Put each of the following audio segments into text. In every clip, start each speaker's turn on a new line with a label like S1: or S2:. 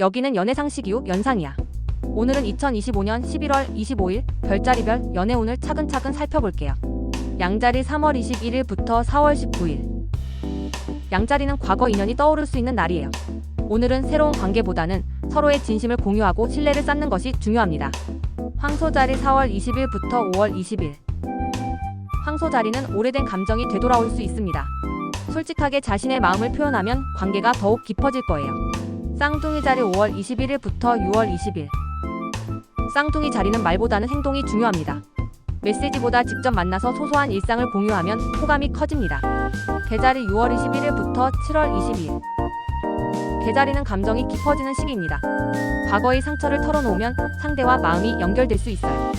S1: 여기는 연애상식 이후 연상이야. 오늘은 2025년 11월 25일 별자리별 연애운을 차근차근 살펴볼게요. 양자리 3월 21일부터 4월 19일. 양자리는 과거 인연이 떠오를 수 있는 날이에요. 오늘은 새로운 관계보다는 서로의 진심을 공유하고 신뢰를 쌓는 것이 중요합니다. 황소자리 4월 20일부터 5월 20일. 황소자리는 오래된 감정이 되돌아올 수 있습니다. 솔직하게 자신의 마음을 표현하면 관계가 더욱 깊어질 거예요. 쌍둥이 자리 5월 21일부터 6월 20일. 쌍둥이 자리는 말보다는 행동이 중요합니다. 메시지보다 직접 만나서 소소한 일상을 공유하면 호감이 커집니다. 개자리 6월 21일부터 7월 22일. 개자리는 감정이 깊어지는 시기입니다. 과거의 상처를 털어놓으면 상대와 마음이 연결될 수 있어요.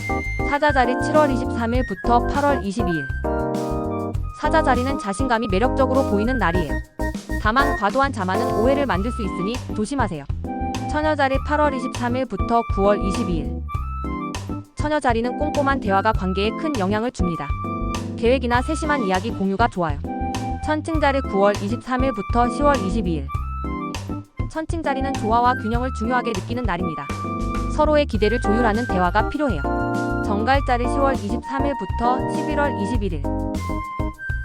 S1: 사자자리 7월 23일부터 8월 22일. 사자자리는 자신감이 매력적으로 보이는 날이에요. 다만 과도한 자만은 오해를 만들 수 있으니 조심하세요. 처녀자리 8월 23일부터 9월 22일. 처녀자리는 꼼꼼한 대화가 관계에 큰 영향을 줍니다. 계획이나 세심한 이야기 공유가 좋아요. 천칭자리 9월 23일부터 10월 22일. 천칭자리는 조화와 균형을 중요하게 느끼는 날입니다. 서로의 기대를 조율하는 대화가 필요해요. 정갈자리 10월 23일부터 11월 21일.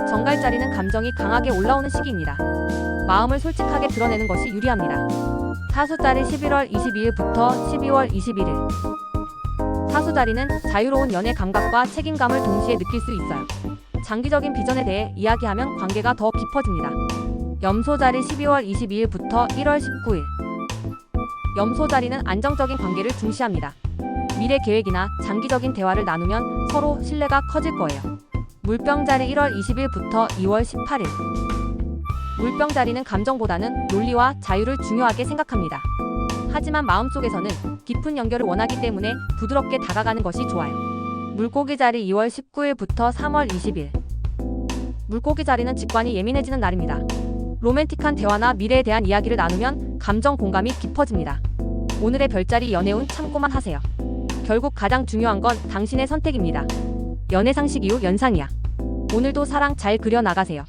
S1: 정갈자리는 감정이 강하게 올라오는 시기입니다. 마음을 솔직하게 드러내는 것이 유리합니다. 사수자리 11월 22일부터 12월 21일. 사수자리는 자유로운 연애 감각과 책임감을 동시에 느낄 수 있어요. 장기적인 비전에 대해 이야기하면 관계가 더 깊어집니다. 염소자리 12월 22일부터 1월 19일. 염소자리는 안정적인 관계를 중시합니다. 미래 계획이나 장기적인 대화를 나누면 서로 신뢰가 커질 거예요. 물병자리 1월 20일부터 2월 18일. 물병자리는 감정보다는 논리와 자유를 중요하게 생각합니다. 하지만 마음속에서는 깊은 연결을 원하기 때문에 부드럽게 다가가는 것이 좋아요. 물고기 자리 2월 19일부터 3월 20일. 물고기 자리는 직관이 예민해지는 날입니다. 로맨틱한 대화나 미래에 대한 이야기를 나누면 감정 공감이 깊어집니다. 오늘의 별자리 연애운 참고만 하세요. 결국 가장 중요한 건 당신의 선택입니다. 연애 상식 이후 연상이야. 오늘도 사랑 잘 그려 나가세요.